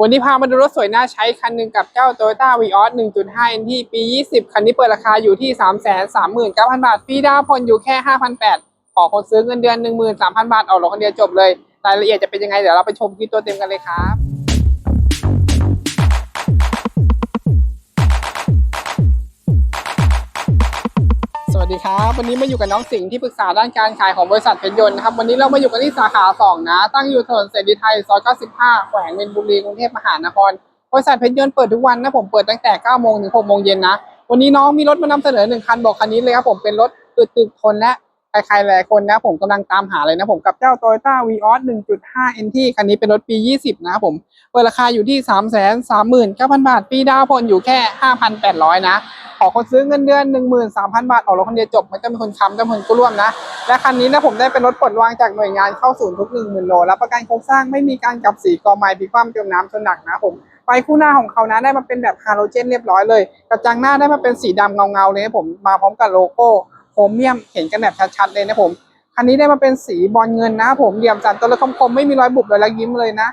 วันนี้พามาดูรถสวยน่าใช้คันหนึ่งกับเจ้า Toyota Vios 1.5 NT ปี 20 คันนี้เปิดราคาอยู่ที่ 339,000 บาทฟรีดาวน์ผ่อนอยู่แค่ 5,800ขอคนซื้อเงินเดือน 13,000 บาทออกรถคนเดียวจบเลย รายละเอียดจะเป็นยังไงเดี๋ยวเราไปชมคลิปตัวเต็มกันเลยครับ วัสดีครับ วันนี้มาอยู่กับน้องสิงห์ที่ปรึกษาด้านการขายของบริษัทเพชรยนต์นะครับ วันนี้เรามาอยู่กันที่สาขา 2 นะ ตั้งอยู่ถนนเสรีไทยซอย 95 แขวงเมนบุรีกรุงเทพมหานคร บริษัทเพชรยนต์เปิดทุกวันนะ ผมเปิดตั้งแต่ 9 โมงถึง 6 โมงเย็นนะ วันนี้น้องมีรถมานำเสนอหนึ่งคันบอกคันนี้เลยครับผมเป็นรถตึกตึกทนและ ใครๆหลายคนนะผมกำลังตามหาเลยนะผมกับเจ้า Toyota Vios 1.5 NT คันนี้เป็นรถปี 20 นะครับผมเปิดราคาอยู่ที่ 3 3 9 0 0 0 บาท ปีดาวน์ผ่อนอยู่แค่ 5,800 นะขอคนซื้อเงินเดือน 13,000 บาท ออกรถคนเดียวจบ ไม่ต้องเป็นคนค้ำต้องเป็นคนกู้ร่วมนะ และคันนี้นะผมได้เป็นรถปลดวางจากหน่วยงานเข้าศูนย์ทุก 10,000 โล รับประกันโครงสร้างไม่มีการกับสีกอไม้พลิกคว่ำจมน้ำจนหนักนะผมไฟคู่หน้าของเขานะได้มาเป็นแบบฮาโลเจนเรียบร้อยเลย กระจังหน้าได้มาเป็นสีดำเงาๆเลยผมมาพร้อมกับโลโก้ โครเมียมเห็นกันแบบชัดๆเลยนะผมคันนี้ได้มาเป็นสีบอลเงินนะผมเหลี่ยมสันตัวรถคมๆไม่มีรอยบุบเลยแล้วยิ้มเลยนะ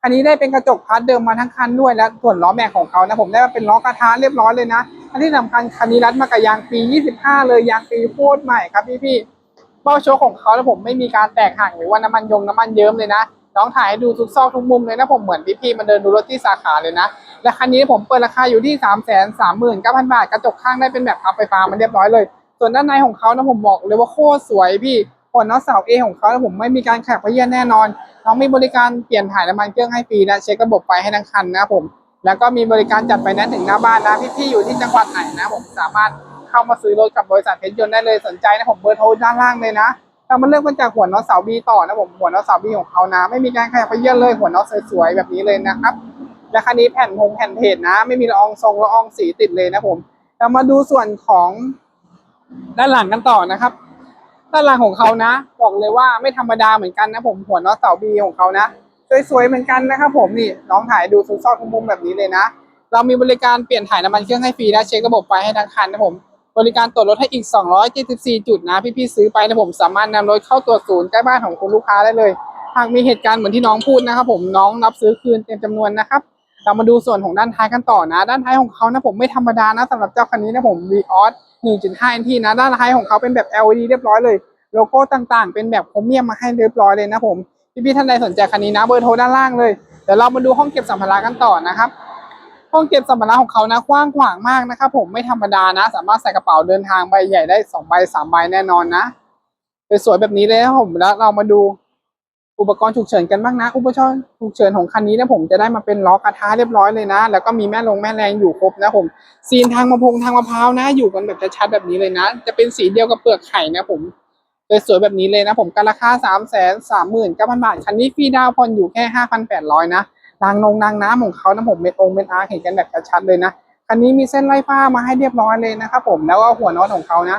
คันนี้ได้เป็นกระจกพาร์ทเดิมมาทั้งคันด้วยและส่วนล้อแม็กของเขานะผมได้มาเป็นล้อกระทะเรียบร้อยเลยนะอันที่สำคัญคันนี้รัดมากับยางปี 25 เลยยางปีโคตรใหม่ครับพี่พี่ๆเบ้าโชว์ของเขาแล้วผมไม่มีการแตกหักหรือว่าน้ำมันยงน้ำมันเยิ้มเลยนะน้องถ่ายให้ดูทุกซอกทุกมุมเลยนะผมเหมือนพี่พี่ๆมาเดินดูรถที่สาขาเลยนะและคันนี้ผมเปิดราคาอยู่ที่ 3 3 9 0 0 0 บาท กระจกข้างได้เป็นแบบพับไฟฟ้ามันเรียบร้อยเลย ส่วนด้านในของเขานะผมบอกเลยว่าโคตรสวยพี่ผลน็อตเสาเอของเขานะผมไม่มีการแขกพเยียนแน่นอนน้องมีบริการเปลี่ยนถ่ายน้ำมันเครื่องให้ฟรีและเช็คระบบไฟให้ทั้งคันนะครับผมแล้วก็มีบริการจัดไฟแนนซ์ถึงหน้าบ้านนะพี่ๆอยู่ที่จังหวัดไหนนะผมสามารถเข้ามาซื้อรถกับบริษัทเพชรยนต์ได้เลยสนใจนะผมเบอร์โทรด้านล่างเลยนะเรามาเลือกมาจากหัวน็อตเสาบีต่อนะผมหัวน็อตเสาบีของเขานะ ไม่มีการขยับไปเยี่ยนเลยหัวน็อตสวยๆแบบนี้เลยนะครับและคันนี้แผ่นพงแผ่นเพจนะ ไม่มีละอองทรงละอองสีติดเลยนะผมเรามาดูส่วนของ ด้านหลังกันต่อนะครับ ด้านหลังของเขานะ บอกเลยว่าไม่ธรรมดาเหมือนกันนะผมหัวน็อตเสาบีของเขานะสวยๆเหมือนกันนะครับ ผมนี่น้องถ่ายดูซุกซอกทุกมุมแบบนี้เลยนะ เรามีบริการเปลี่ยนถ่ายน้ำมันเครื่องให้ฟรีและเช็คระบบไฟให้ทั้งคันนะผมบริการตรวจรถให้อีก 274 จุดนะพี่ๆซื้อไปนะผมสามารถนำรถเข้าตรวจศูนย์ใกล้บ้านของคุณลูกค้าได้เลย หากมีเหตุการณ์เหมือนที่น้องพูดนะครับ ผมน้องรับซื้อคืนเต็มจำนวนนะครับ เรามาดูส่วนของด้านท้ายกันต่อนะ ด้านท้ายของเขานะผมไม่ธรรมดานะสำหรับเจ้าคันนี้นะผม Vios 1.5 NT นะ ด้านท้ายของเขาเป็นแบบ LED เรียบร้อยเลย โลโก้ต่างๆ เป็นแบบโครเมียมมาให้เรียบร้อยเลยนะผม พี่ๆท่านใดสนใจคันนี้นะเบอร์โทรด้านล่างเลย เดี๋ยวเรามาดูห้องเก็บสัมภาระกันต่อนะครับ ห้องเก็บสัมภาระของเขานะกว้างขวางมากนะครับผมไม่ธรรมดานะ สามารถใส่กระเป๋าเดินทางใบใหญ่ได้สองใบสามใบแน่นอนนะสวยๆแบบนี้เลยนะผมแล้วเรามาดู อุปกรณ์ฉุกเฉินกันบ้างนะ อุปกรณ์ฉุกเฉินของคันนี้นะผมจะได้มาเป็นล้อกระทะเรียบร้อยเลยนะ แล้วก็มีแม่ลงแม่แรงอยู่ครบนะผมซีนทางมะพงทางมะพร้าวนะ อยู่กันแบบชัดๆแบบนี้เลยนะ จะเป็นสีเดียวกับเปลือกไข่นะผมสวยๆแบบนี้เลยนะผมกันราคา3 3 9 0 0 0บาทคันนี้ฟรีดาวน์ผ่อนอยู่แค่5,800นะนางนงนางน้ำของเขานะผมเม็ดองเม็ดอาร์เห็นกันแบบชัดๆเลยนะคันนี้มีเส้นไล่ฟ้ามาให้เรียบร้อยเลยนะครับผมแล้วก็หัวน็อตของเขานะ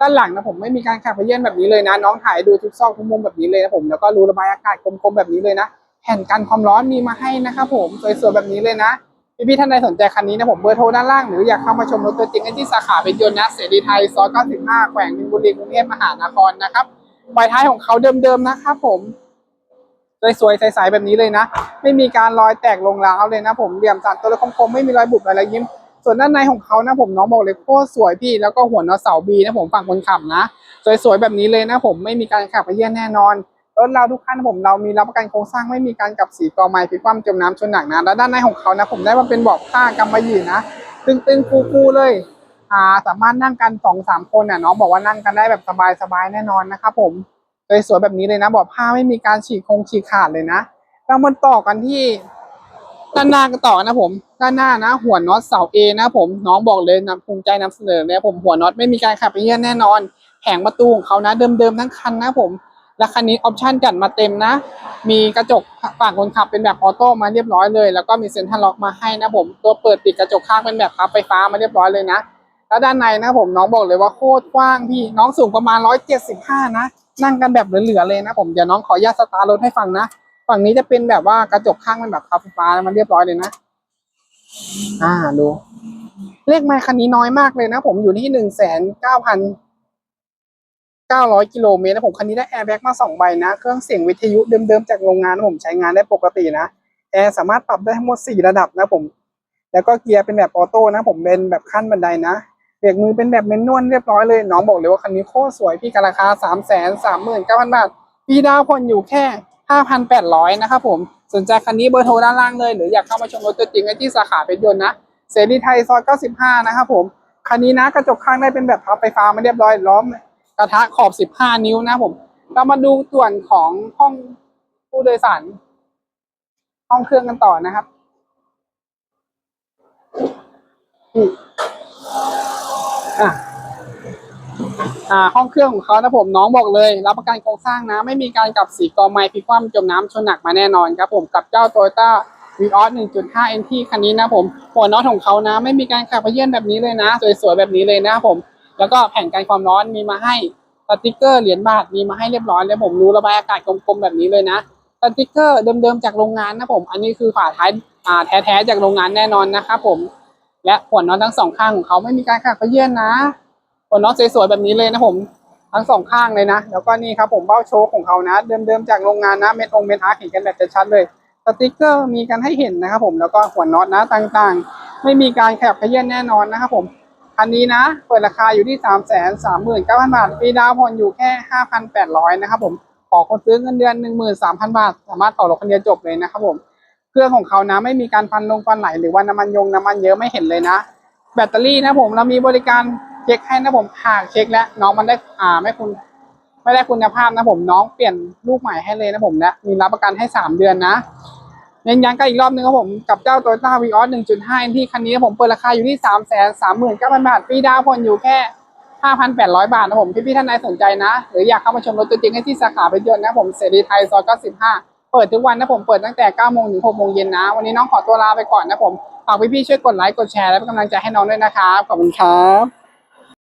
ด้านหลังนะผมไม่มีการขับเยี่ยนแบบนี้เลยนะ น้องถ่ายดูทุกซอกทุกมุมแบบนี้เลยนะผมแล้วก็รูระบายอากาศกลมๆแบบนี้เลยนะแผ่นกันความร้อนมีมาให้นะครับผมสวยๆแบบนี้เลยนะพี่ๆท่านใดสนใจคันนี้นะผมเบอร์โทรด้านล่างหรืออยากเข้ามาชมรถตัวจริงได้ที่สาขาเป็นยนต์นะเสรีไทยซอย95แขวงมินบุรีกรุงเทพมหานครนะครับปลายท้ายของเขาเดิมๆนะครับผมสวยๆใสๆแบบนี้เลยนะ ไม่มีการรอยแตกลงร้าวเลยนะผมเหลี่ยมสันตัวละคมๆไม่มีรอยบุบอะไรยิ้ม ส่วนด้านในของเขานะผมน้องบอกเลยโคตรสวยพี่แล้วก็หัวนอเสาบีนะผมฝั่งคนขับนะ สวยๆแบบนี้เลยนะผมไม่มีการขับไปเยี่ยนแน่นอนรถเราทุกคันนะผมเรามีรับประกันโครงสร้างไม่มีการกับสีกอไม้พิคว่ำจมน้ำชนหนักนะแล้วด้านในของเขานะผมได้มาเป็นเบาะผ้ากำมะหยี่นะตึงๆฟูๆเลยอ่าสามารถนั่งกันสองสามคนน่ะน้องบอกว่านั่งกันได้แบบสบายๆแน่นอนนะครับผมสวยๆแบบนี้เลยนะเบาะผ้าไม่มีการฉีกคงฉีกขาดเลยนะเรามาต่อกันที่ ด้านหน้ากันต่อนะผม ด้านหน้านะ หัวน็อตเสาเอนะผมน้องบอกเลยนะภูมิใจนำเสนอเลยผมหัวน็อตไม่มีการขับไปเยี่ยนแน่นอน แผงประตูของเขานะ เดิมๆทั้งคันนะผมและคันนี้ออปชั่นจัดมาเต็มนะ มีกระจกฝั่งคนขับเป็นแบบออโต้มาเรียบร้อยเลย แล้วก็มีเซ็นทรัลล็อกมาให้นะผม ตัวเปิดปิดกระจกข้างเป็นแบบพับไฟฟ้ามาเรียบร้อยเลยนะ แล้วด้านในนะผมน้องบอกเลยว่าโคตรกว้างพี่ น้องสูงประมาณร้อยเจ็ดสิบห้านะ นั่งกันแบบเหลือๆเลยนะผม เดี๋ยวน้องขออนุญาตสตาร์ทรถให้ฟังนะ ฝั่งนี้จะเป็นแบบว่ากระจกข้างเป็นแบบพับไฟฟ้ามันเรียบร้อยเลยนะ อ่าดู เลขไมล์คันนี้น้อยมากเลยนะ ผมอยู่ที่หนึ่งแสนเก้าพันเก้าร้อยกิโลเมตรนะผมคันนี้ได้แอร์แบ็กมาสองใบนะ เครื่องเสียงวิทยุเดิมๆจากโรงงานผมใช้งานได้ปกตินะแอร์สามารถปรับได้ทั้งหมด4ระดับนะผม แล้วก็เกียร์เป็นแบบออโต้นะ ผมเป็นแบบขั้นบันไดนะเบรกมือเป็นแบบเมนนวลเรียบร้อยเลยน้องบอกเลยว่าคันนี้โคตรสวยพี่กับราคา3 3 9 0 0 0บาทพี่ดาวผ่อนอยู่แค่ 5,800 นะครับผม สนใจคันนี้เบอร์โทรด้านล่างเลย หรืออยากเข้ามาชมรถตัวจริงได้ที่สาขาเป็นยนต์นะ เสรีไทยซอย 95 นะครับผม คันนี้นะกระจกข้างได้เป็นแบบพับไฟฟ้ามาเรียบร้อยล้อม กระทะขอบ 15 นิ้วนะผม เรามาดูส่วนของห้องผู้โดยสาร ห้องเครื่องกันต่อนะครับอะ อ่าห้องเครื่องของเขานะผมน้องบอกเลย รับประกันโครงสร้างนะ ไม่มีการกลับสีกอไม้พลิกคว่ำจมน้ำชนหนักมาแน่นอนครับผมกับเจ้า Toyota v ีออส1.5 NT คันนี้นะผมหัวน็อตของเขานะ ไม่มีการขับพเยื่อนแบบนี้เลยนะ สวยๆแบบนี้เลยนะครับผม แล้วก็แผ่นกันความร้อนมีมาให้สติกเกอร์เหรียญบาทมีมาให้เรียบร้อยแล้วผมรู้ระบายอากาศกลมๆแบบนี้เลยนะสติกเกอร์เดิมๆจากโรงงานนะผม อันนี้คือฝาท้ายอ่าแท้ๆจากโรงงานแน่นอนนะครับผม และหัวน็อตทั้งสองข้างของเขาไม่มีการขัดพเยื่อนนะ หัวน็อตสวยๆแบบนี้เลยนะผมทั้งสองข้างเลยนะ แล้วก็นี่ครับผมเบ้าโชคของเขานะ เดิมๆจากโรงงานนะเม็ดองเม็ดอาร์เห็นกันแบบชัดๆเลยสติกเกอร์มีกันให้เห็นนะครับผมแล้วก็หัวน็อตนะต่างๆ ไม่มีการแคบขยื่นแน่นอนนะครับผมคันนี้นะ เปิดราคาอยู่ที่สามแสนสามหมื่นเก้าพันบาทปีดาวน์ผ่อนอยู่แค่ห้าพันแปดร้อยนะครับผมขอคนซื้อเงินเดือนหนึ่งหมื่นสามพันบาท สามารถต่อรถคันเดียวจบเลยนะครับผมเครื่องของเขานะไม่มีการฟันลงฟันไหลหรือว่าน้ำมันยงน้ำมันเยอะไม่เห็นเลยนะ แบตเตอรี่นะผมเรามีบริการ เช็คให้นะผมหากเช็คแล้วน้องมันได้อ่าไม่คุณไม่ได้คุณภาพนะผมน้องเปลี่ยนลูกใหม่ให้เลยนะผมและมีรับประกันให้สามเดือนนะเน้นย้ำกันอีกรอบนึงครับผมกับเจ้า Toyota v ีออส1.5 NT คันนี้ผมเปิดราคาอยู่ที่3 3 9 0 0 0บาทฟรีดาวน์ผ่อนอยู่แค่5,800บาทนะผมพี่ๆท่านใดสนใจนะ หรืออยากเข้ามาชมรถตัวจริงให้ที่สาขาเป็นยนต์นะผมเสรีไทยซอย95เปิดทุกวันนะผมเปิดตั้งแต่9โมงถึง6โมงเย็นนะ วันนี้น้องขอตัวลาไปก่อนนะผมฝากพี่ๆช่วยกดไลค์กดแชร์และเป็นกำลังใจให้น้องด้วยนะครับขอบคุณครับ